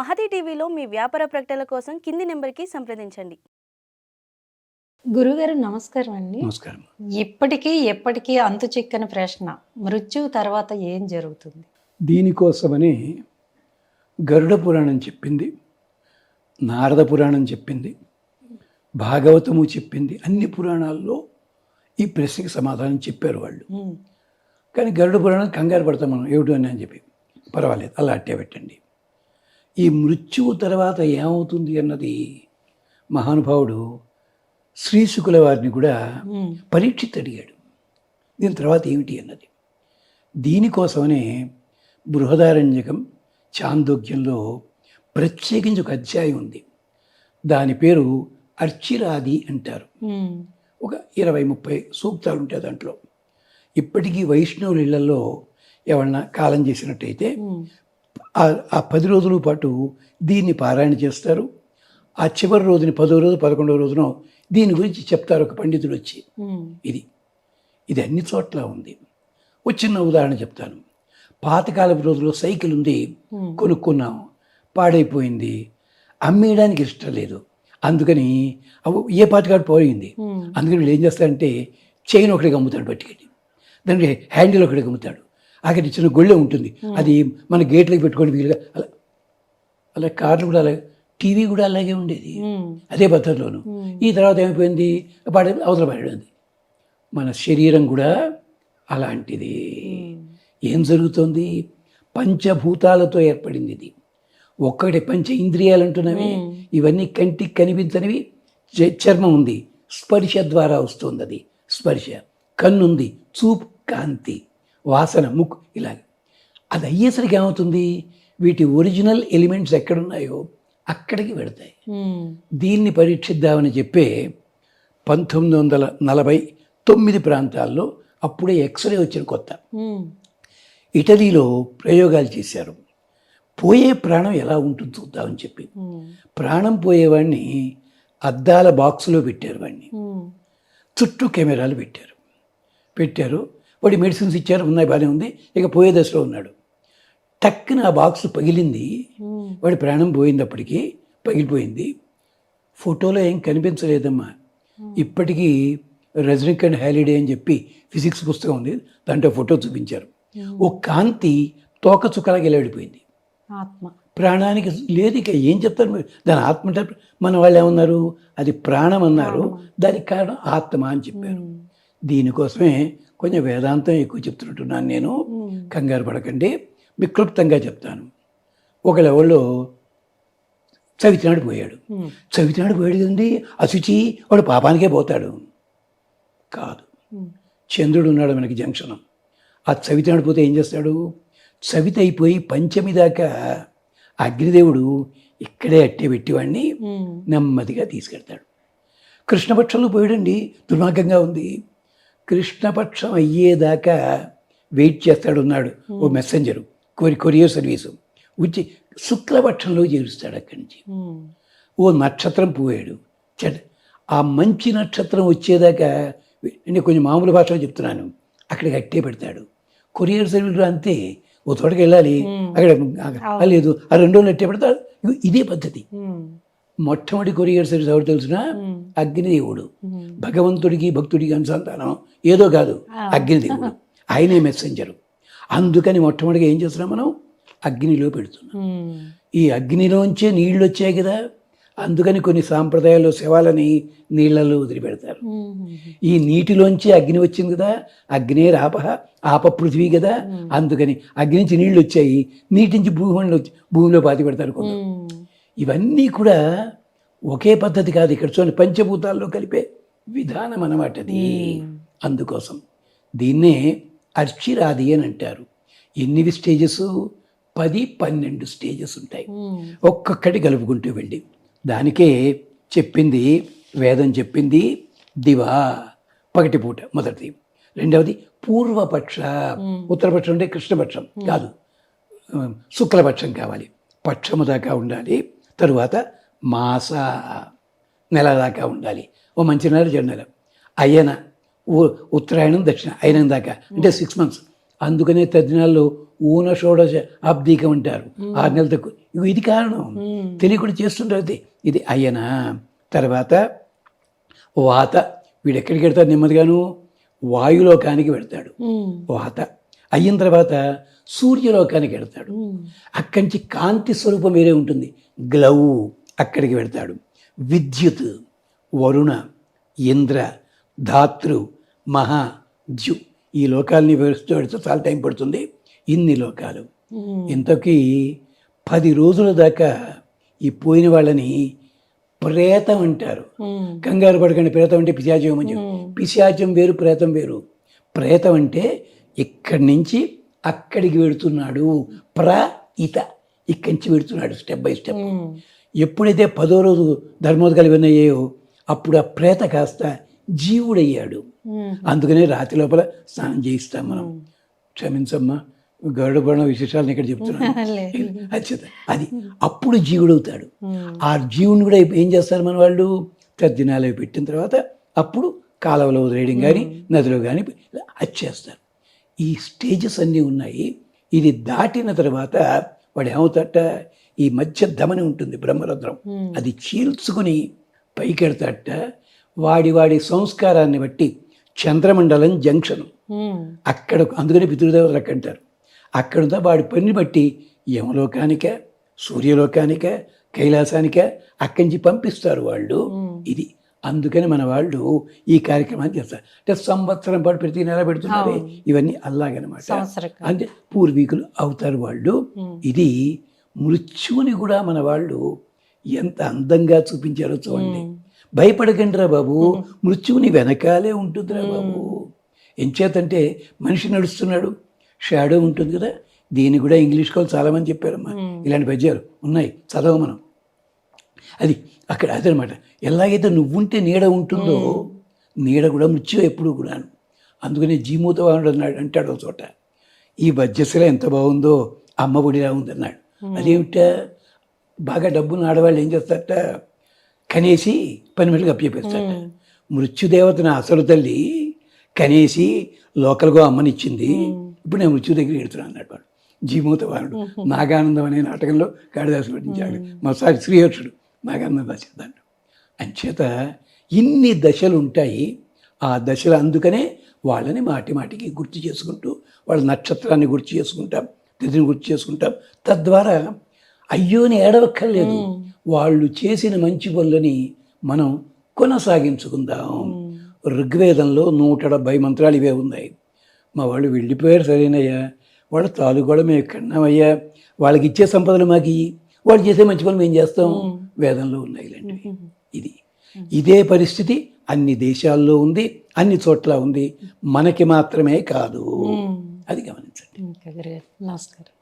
మహతి టీవీలో మీ వ్యాపార ప్రకటనల కోసం కింది నెంబర్కి సంప్రదించండి. గురుగారు నమస్కారం అండి. నమస్కారం. ఇప్పటికీ ఎప్పటికీ అంతు చిక్కని ప్రశ్న మృత్యువు తర్వాత ఏం జరుగుతుంది? దీనికోసమని గరుడ పురాణం చెప్పింది నారద పురాణం చెప్పింది భాగవతము చెప్పింది అన్ని పురాణాల్లో ఈ ప్రశ్నకి సమాధానం చెప్పారు వాళ్ళు. కానీ గరుడ పురాణం కంగారు పడతాం మనం ఏమిటో అని అని చెప్పి. పర్వాలేదు అలా అట్టే పెట్టండి. ఈ మృత్యువు తర్వాత ఏమవుతుంది అన్నది మహానుభావుడు శ్రీశుకుల వారిని కూడా పరీక్షిత్ అడిగాడు దీని తర్వాత ఏమిటి అన్నది? దీనికోసమనే బృహదారణ్యకం చాందోగ్యంలో ప్రత్యేకించి ఒక అధ్యాయం ఉంది. దాని పేరు అర్చిరాది అంటారు. ఒక ఇరవై ముప్పై సూక్తాలు ఉంటాయి దాంట్లో. ఇప్పటికీ వైష్ణవుల ఇళ్ళలో ఎవరన్నా కాలం చేసినట్టయితే ఆ- పది రోజుల పాటు దీన్ని పారాయణ చేస్తారు. ఆ చివరి రోజుని పదో రోజు పదకొండవ రోజున దీని గురించి చెప్తారు ఒక పండితుడు వచ్చి. ఇది ఇది అన్ని చోట్ల ఉంది. ఒక చిన్న ఉదాహరణ చెప్తాను. పాతకాలపు రోజుల్లో సైకిల్ ఉంది కొనుక్కున్నాం పాడైపోయింది అమ్మేయడానికి ఇష్టం లేదు. అందుకని అవి ఏ పాతకాడు పోయింది అందుకని వీళ్ళు ఏం చేస్తారంటే చైన్ ఒకటికి అమ్ముతాడు పట్టుకెళ్ళి దానికి హ్యాండిల్ ఒకటికి అమ్ముతాడు అక్కడ చిన్న గొళ్ళె ఉంటుంది. అది మన గేట్లోకి పెట్టుకొని వీలుగా అలా అలా కార్లు కూడా అలా టీవీ కూడా అలాగే ఉండేది. ఉమ్, అదే పద్ధతిలోను. ఉమ్, ఈ తర్వాత ఏమైపోయింది? పాడే అవతల పడేది మన శరీరం కూడా అలాంటిది. ఏం జరుగుతోంది? పంచభూతాలతో ఏర్పడింది ఇది. ఒక్కటి పంచ ఇంద్రియాలు అంటున్నవి. ఇవన్నీ కంటికి కనిపించనివి. చర్మం ఉంది. స్పర్శ ద్వారా వస్తుంది అది. స్పర్శ. కన్నుంది. చూపు కాంతి. వాసన ముక్కు ఇలాగ. అది అయ్యేసరికి ఏమవుతుంది? వీటి ఒరిజినల్ ఎలిమెంట్స్ ఎక్కడున్నాయో అక్కడికి వెడతాయి. ఉమ్, దీన్ని పరీక్షిద్దామని చెప్పే పంతొమ్మిది వందల నలభై తొమ్మిది ప్రాంతాల్లో అప్పుడే ఎక్స్రే వచ్చిన కొత్త. ఇటలీలో ప్రయోగాలు చేశారు. పోయే ప్రాణం ఎలా ఉంటుంది చూద్దామని చెప్పి. ప్రాణం పోయేవాడిని అద్దాల బాక్సులో పెట్టారు వాడిని. చుట్టూ కెమెరాలు పెట్టారు. పెట్టారు. వాడి మెడిసిన్స్ ఇచ్చారు ఉన్నాయి బాగానే ఉంది. ఇక పోయే దశలో ఉన్నాడు. టక్కున ఆ బాక్స్ పగిలింది. వాడి ప్రాణం పోయింది అప్పటికి పగిలిపోయింది. ఫోటోలో ఏం కనిపించలేదమ్మా. ఇప్పటికీ రజనీకాంత్ హాలిడే అని చెప్పి ఫిజిక్స్ పుస్తకం ఉంది. దాంట్లో ఫోటో చూపించారు. ఓ కాంతి తోక చుక్కలాగా వెళ్ళిపోయింది. ఆత్మ. ప్రాణానికి లేదు ఇక ఏం చెప్తారు మీరు? దాని ఆత్మ అంటే మన వాళ్ళు ఏమన్నారు? అది ప్రాణం అన్నారు. దానికి కారణం ఆత్మ అని చెప్పారు. దీనికోసమే కొంచెం వేదాంతం ఎక్కువ చెప్తున్నట్టున్నాను నేను. కంగారు పడకండి. విక్లుప్తంగా చెప్తాను. ఒక లెవెల్లో చవితినాడు పోయాడు. చవితినాడు పోయాడు కదండి. అశుచి వాడు పాపానికే పోతాడు. కాదు. చంద్రుడు ఉన్నాడు మనకి జంక్షన్ ఆ చవితినాడు పోతే ఏం చేస్తాడు? చవితి అయిపోయి పంచమి దాకా అగ్నిదేవుడు ఇక్కడే అట్టే పెట్టేవాడిని నెమ్మదిగా తీసుకెళ్తాడు. కృష్ణపక్షంలో పోయాడండి. దుర్మార్గంగా ఉంది. కృష్ణపక్షం అయ్యేదాకా వెయిట్ చేస్తాడు ఉన్నాడు ఓ మెసెంజరు కొరి కొరియర్ సర్వీసు. వచ్చి శుక్లపక్షంలో చేరుస్తాడు అక్కడి నుంచి. ఉమ్, ఓ నక్షత్రం పోయాడు. ఆ మంచి నక్షత్రం వచ్చేదాకా నేను కొంచెం మామూలు భాషలో చెప్తున్నాను. అక్కడికి అట్టే పెడతాడు. కొరియర్ సర్వీస్లో అంతే. ఓ తోటకి వెళ్ళాలి. అక్కడ ఆ, లేదు ఆ రెండు రోజులు అట్టే పెడతాడు. ఇదే పద్ధతి. మొట్టమొదటి కొరియర్ సర్వీస్ ఎవరు తెలిసిన? అగ్నిదేవుడు. భగవంతుడికి భక్తుడికి అనుసంధానం ఏదో కాదు. అగ్నిదేవుడు. ఆయనే మెసెంజరు అందుకని మొట్టమొదటిగా ఏం చేస్తున్నాం మనం? అగ్నిలో పెడుతున్నాం. ఈ అగ్నిలోంచే నీళ్ళు వచ్చాయి కదా. అందుకని కొన్ని సాంప్రదాయాల్లో శవాలని నీళ్ళలో వదిలిపెడతారు. ఈ నీటిలోంచి అగ్ని వచ్చింది కదా. అగ్నే రాప ఆప పృథ్వీ కదా. అందుకని అగ్ని నుంచి నీళ్ళు వచ్చాయి. నీటి నుంచి భూమిలో భూమిలో పాతి పెడతారు కొందరు. ఇవన్నీ కూడా ఒకే పద్ధతి కాదు ఇక్కడ చూడండి పంచభూతాల్లో కలిపే విధానం అన్నమాట అది. అందుకోసం దీన్నే అర్చిరాది అని అంటారు. ఎనిమిది స్టేజెస్ పది పన్నెండు స్టేజెస్ ఉంటాయి. ఒక్కొక్కటి కలుపుకుంటూ వెళ్ళి దానికే చెప్పింది వేదం చెప్పింది దివా పగటిపూట మొదటిది. రెండవది పూర్వపక్ష. ఉత్తరపక్షం అంటే కృష్ణపక్షం కాదు. శుక్లపక్షం కావాలి. పక్షము దాకా ఉండాలి. తరువాత మాస నెల దాకా ఉండాలి. ఓ మంచి నెల చెడు నెల అయ్యన ఉత్తరాయణం దక్షిణ అయినం దాకా. అంటే సిక్స్ మంత్స్ అందుకనే తద్దినాల్లో ఊన షోడశ అబ్దీకం అంటారు ఆరు నెలలు తక్కువ. ఇది కారణం. తెలియకుండా చేస్తుంటారు ఇది అయ్యన. తర్వాత వాత. వీడు ఎక్కడికి వెళ్తాడు నెమ్మదిగాను? వాయులోకానికి వెళ్తాడు. ఉమ్. వాత. అయిన తర్వాత సూర్యలోకానికి వెళ్తాడు. ఉమ్. అక్కడి నుంచి కాంతి స్వరూపం వేరే ఉంటుంది. గ్లౌ. అక్కడికి వెళ్తాడు. విద్యుత్ వరుణ ఇంద్ర ధాతృ మహా ద్యు ఈ లోకాలని వివరిస్తూ వెళ్తే చాలా టైం పడుతుంది. ఇన్ని లోకాలు. ఇంతకీ పది రోజుల దాకా ఈ పోయిన వాళ్ళని ప్రేతం అంటారు. కంగారు పడకండి ప్రేతం అంటే పిశాచం అని. పిశాచం వేరు ప్రేతం వేరు. ప్రేతం అంటే ఇక్కడి నుంచి అక్కడికి వెడుతున్నాడు ప్ర ఇత. ఇక్కడి నుంచి వెడుతున్నాడు స్టెప్ బై స్టెప్. ఎప్పుడైతే పదో రోజు ధర్మోదకాలు ఇవన్నీ అయ్యాయో అప్పుడు ఆ ప్రేత కాస్త జీవుడయ్యాడు. అందుకనే రాత్రి లోపల స్నానం చేయిస్తాం మనం. క్షమించమ్మా గరుడ పురాణ విశేషాలను ఇక్కడ చెప్తున్నాను. అది అప్పుడు జీవుడవుతాడు. ఆ జీవుని కూడా ఏం చేస్తారు మన వాళ్ళు? తద్దినాలు అవి పెట్టిన తర్వాత అప్పుడు కాలువలో వదిలేయడం కానీ నదిలో కానీ వచ్చేస్తారు ఈ స్టేజెస్ అన్నీ ఉన్నాయి. ఇది దాటిన తర్వాత వాడు ఏమవుతాట ఈ మధ్య ధమని ఉంటుంది బ్రహ్మరంధ్రం. అది చీల్చుకుని పైకెడతాట వాడి వాడి సంస్కారాన్ని బట్టి చంద్రమండలం జంక్షన్. అక్కడ అందుకని పితృదేవతలు అక్కడ అంటారు అక్కడ వాడి పని బట్టి యమలోకానిక సూర్యలోకానిక కైలాసానిక అక్కడి నుంచి పంపిస్తారు వాళ్ళు. ఇది అందుకని మన వాళ్ళు ఈ కార్యక్రమాన్ని చేస్తారు అంటే సంవత్సరం పాటు ప్రతి నెల పెడుతున్నారు. ఇవన్నీ అలాగనమాట సంవత్సరం అంటే పూర్వీకులు అవుతారు వాళ్ళు. ఇది మృత్యువుని కూడా మన వాళ్ళు ఎంత అందంగా చూపించారో చూడండి. ఉమ్. భయపడకండిరా బాబు. మృత్యువుని వెనకాలే ఉంటుందిరా బాబు. ఎంచేతంటే మనిషి నడుస్తున్నాడు. షాడో ఉంటుంది కదా. దీన్ని కూడా ఇంగ్లీష్ వాళ్ళు చాలామంది చెప్పారమ్మా. మ్మ్. ఇలాంటి పద్యాలు ఉన్నాయి. చదవ మనం. అది అక్కడ అదనమాట. ఎలాగైతే నువ్వుంటే నీడ ఉంటుందో నీడ కూడా మృత్యు ఎప్పుడు కూడాను. అందుకని జీమూతవాడు అన్నాడు అంటాడు చోట. ఈ వజ్రశిల ఎంత బాగుందో అమ్మ ఒడిలా ఉందన్నాడు. అదేమిట బాగా డబ్బున్న ఆడవాళ్ళు ఏం చేస్తారట? కనేసి పని మెట్టుగా అప్పచెప్పేస్తారట. మృత్యుదేవతన అసలు తల్లి కనేసి లోకల్గా అమ్మనిచ్చింది. ఇప్పుడు నేను మృత్యు దగ్గర ఎడుతున్నాను అన్నాడు వాడు. జీమూతవారుడు నాగానందం అనే నాటకంలో కాళిదాసు పఠించాడు మా సారి శ్రీహర్షుడు నాగానందం రాసేదాడు అంచేత ఇన్ని దశలు ఉంటాయి. ఆ దశలు అందుకనే వాళ్ళని మాటి మాటికి గుర్తు చేసుకుంటూ వాళ్ళ నక్షత్రాన్ని గుర్తు చేసుకుంటాం. తిథిని గుర్తు చేసుకుంటాం. తద్వారా అయ్యోని ఏడవక్కర్లేదు. వాళ్ళు చేసిన మంచి పనులని మనం కొనసాగించుకుందాం. ఋగ్వేదంలో నూట డెబ్బై మంత్రాలు ఇవే ఉన్నాయి. మా వాళ్ళు వెళ్ళిపోయారు సరేనయ్యా. వాళ్ళ తాలు కూడా మేము కన్నామయ్యా వాళ్ళకి ఇచ్చే సంపదలు మాకు. వాళ్ళు చేసే మంచి పనులు మేము చేస్తాం. వేదంలో ఉన్నాయి ఇలాంటివి ఇది. ఇదే పరిస్థితి అన్ని దేశాల్లో ఉంది అన్ని చోట్ల ఉంది. మనకి మాత్రమే కాదు. అది గమనించండి. నమస్కారం.